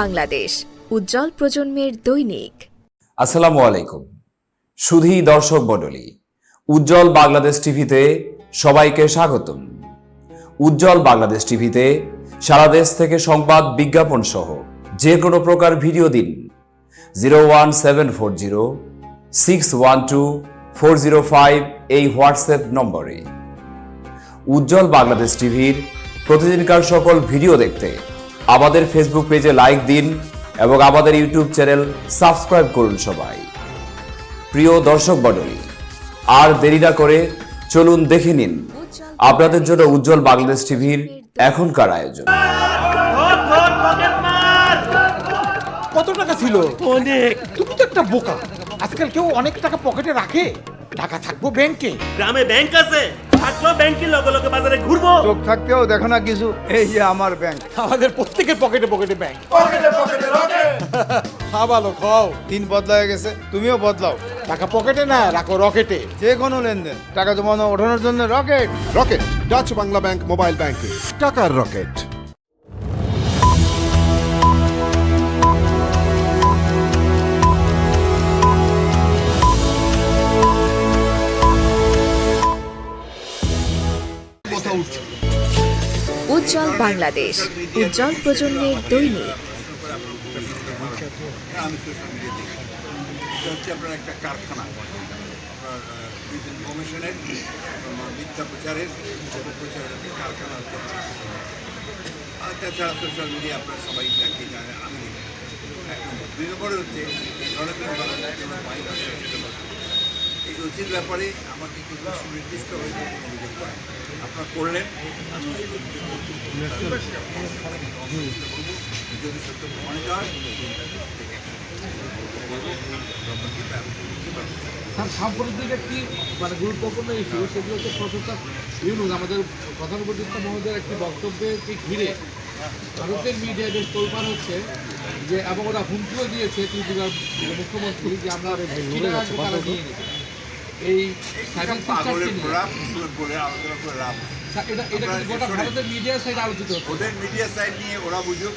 বাংলাদেশ, উজ্জ্বল প্রজন্মের দৈনিক। আসসালামু আলাইকুম। সুধী দর্শক মণ্ডলী, উজ্জ্বল বাংলাদেশ টিভিতে সবাইকে স্বাগতম। উজ্জ্বল বাংলাদেশ টিভিতে সারা দেশ থেকে সংবাদ বিজ্ঞাপন সহ যে কোনো প্রকার ভিডিও দিন। Zero one seven four zero, six one two four zero five এই হোয়াটসঅ্যাপ নম্বরে। উজ্জ্বল বাংলাদেশ টিভির প্রতিদিনকার সকল ভিডিও দেখতে আমাদের ফেসবুক পেজে লাইক দিন এবং আমাদের ইউটিউব চ্যানেল সাবস্ক্রাইব করুন সবাই। প্রিয় দর্শক মণ্ডলী আর দেরি না করে চলুন দেখে নিন আপনাদের জন্য উজ্জ্বল বাংলাদেশ টিভির এখনকার আয়োজন। কত টাকা ছিল? অনেক। তুমি তো একটা বোকা। আজকাল কেউ অনেক টাকা পকেটে রাখে? টাকা থাকব ব্যাংকে। গ্রামে ব্যাংক আছে। থাকল ব্যাংকের লগে লগে বাজারে ঘুরবো। চোখ থাকতেও দেখো না কিছু এই যে আমার ব্যাংক আমাদের প্রত্যেকের পকেটে পকেটে ব্যাংক খা ভালো খাও। দিন বদলায় গেছে তুমিও বদলাও। টাকা পকেটে না রাখো রকেটে। যে কোনো লেনদেন টাকা জমানো ওঠানোর জন্য Rocket. Rocket Dutch Bangla bank mobile banking. টাকার রকেট। উজ্জ্বল বাংলাদেশ উজ্জ্বল প্রজন্মের দৈনিক। আপনার একটা কারখানা। মিথ্যা প্রচারের প্রচারের একটা কারখানা আর তাছাড়া সোশ্যাল মিডিয়া আপনারা সবাই দেখে আমি এক নম্বর। দুই নম্বরে হচ্ছে এই রুচির ব্যাপারে আমাকে কিন্তু সুনির্দিষ্ট হয়ে কোনো অভিযোগ করে আপনারা করলেন। যদি সত্য প্রমাণিত হয় স্যার সাম্প্রতিক একটি মানে গুরুত্বপূর্ণ ইস্যু সেটি হচ্ছে প্রফেসর ইউনুস আমাদের প্রধান উপদেষ্টা মহোদয়ের একটি বক্তব্যকে ঘিরে ভারতের মিডিয়া বেশ তোলপার হচ্ছে যে এবং ওরা হুমকিও দিয়েছে ত্রিপুরার মুখ্যমন্ত্রী যে আমরা নিয়ে এই সাইবার পাগলের বলে আলোচনা করে লাভ নেই। এটা এটা গোটা ভারতের মিডিয়া সাইড আলোচিত ওদের মিডিয়া সাইট নিয়ে ওরা বুঝুক।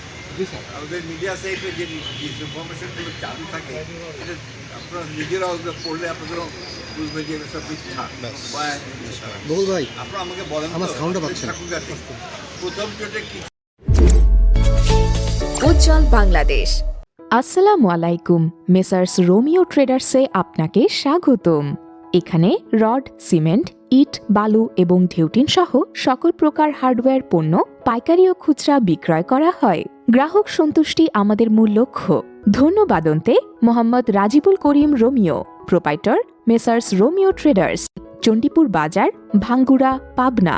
ওদের মিডিয়া সাইটে যে ইনফরমেশনগুলো চালু থাকে এটা আপনারা নিজেরা ওগুলো পড়লে আপনাদেরও বুঝবেন যে সব মিথ্যা ভাই আপনারা আমাকে বলেন আমার প্রথম চোটে কি উজ্জ্বল বাংলাদেশ। আসসালামু আলাইকুম মেসার্স রোমিও ট্রেডার্সে আপনাকে স্বাগতম। এখানে রড, সিমেন্ট, ইট, বালু এবং ঢেউটিন সহ সকল প্রকার হার্ডওয়্যার পণ্য, পাইকারি ও খুচরা বিক্রয় করা হয়। গ্রাহক সন্তুষ্টি আমাদের মূল লক্ষ্য। ধন্যবাদন্তে, Mohammad Rajibul Karim Romeo, proprietor, messrs Romeo traders, Chandipur বাজার, ভাঙ্গুড়া, পাবনা।